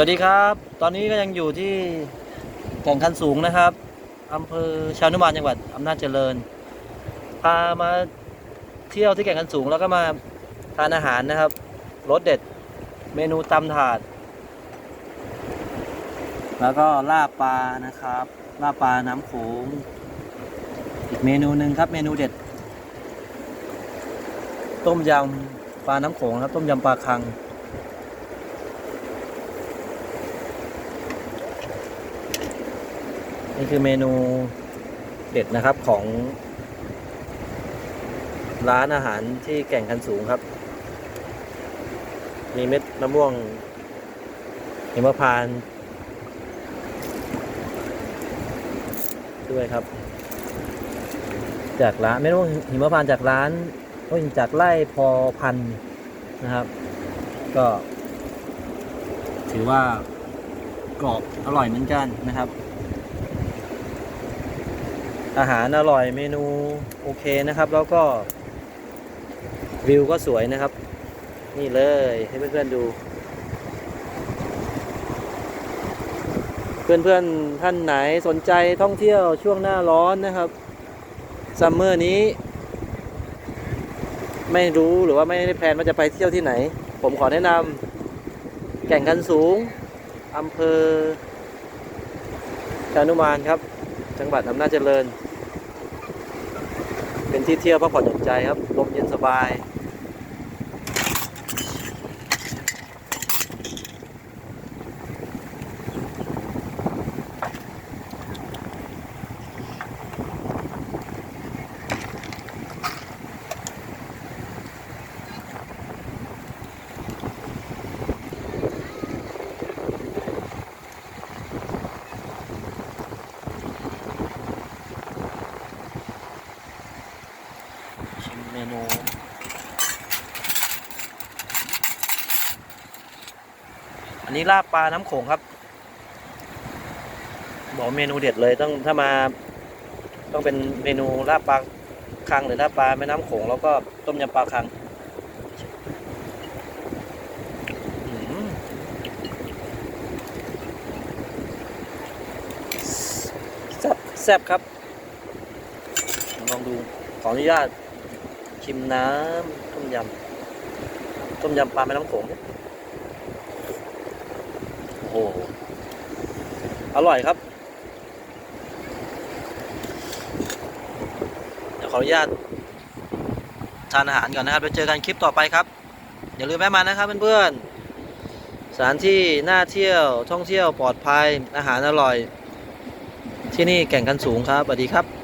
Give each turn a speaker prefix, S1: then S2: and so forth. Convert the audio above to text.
S1: สวัสดีครับ ตอนนี้ก็ยังอยู่ที่แก่งคันสูงนะครับอำเภอชาวนุมานจังหวัดอำนาจเจริญ พามาเที่ยวที่แก่งคันสูงแล้วก็มาทานอาหารนะครับรสเด็ดเมนูตำถาด แล้วก็ลาบปลานะครับลาบปลาน้ำโขงอีกเมนูหนึ่งครับเมนูเด็ด ต้มยำปลาน้ำโขงครับ ต้มยำปลาคัง นี่คือเมนูเด็ดนะครับของ ร้านอาหารที่แก่งคันสูงครับ มีเม็ดมะม่วงหิมพานด้วยครับ จากร้านเม็ดมะม่วงหิมพานจากร้านโอ้ยจากไร่พอพันนะครับ ก็ ถือว่ากรอบอร่อยเหมือนกันนะครับ อาหารอร่อยเมนูโอเคนะครับ แล้วก็วิวก็สวยนะครับ นี่เลยให้เพื่อนๆดู เพื่อนๆท่านไหนสนใจท่องเที่ยวช่วงหน้าร้อนนะครับซัมเมอร์นี้ ไม่รู้หรือว่าไม่ได้แพลนว่าจะไปเที่ยวที่ไหน ผมขอแนะนำแก่งกันสูงอำเภอชานุมานครับ จังหวัดอำนาจเจริญ เป็นที่เที่ยวพักผ่อนหย่อนใจครับ ลมเย็นสบาย ชิ มเมนูอันนี้ลาบปลาน้ำโขงครับ บอกเมนูเด็ดเลยต้องถ้ามา ต้องเป็นเมนูลาบปลาคังหรือลาบปลาแม่น้ำโขงแล้วก็ต้มยำปลาคังแซ่บแซ่บครับ ลองดูขออนุญาต ชิมน้ำต้มยำต้มยำปลาแม่น้ำโขงโอ้โห อร่อยครับ เดี๋ยวขออนุญาตทานอาหารก่อนนะครับไปเจอกันคลิปต่อไปครับ อย่าลืมแวะมานะครับเพื่อนๆสถานที่น่าเที่ยวท่องเที่ยวปลอดภัยอาหารอร่อย ที่นี่แก่งกันสูงครับสวัสดีครับ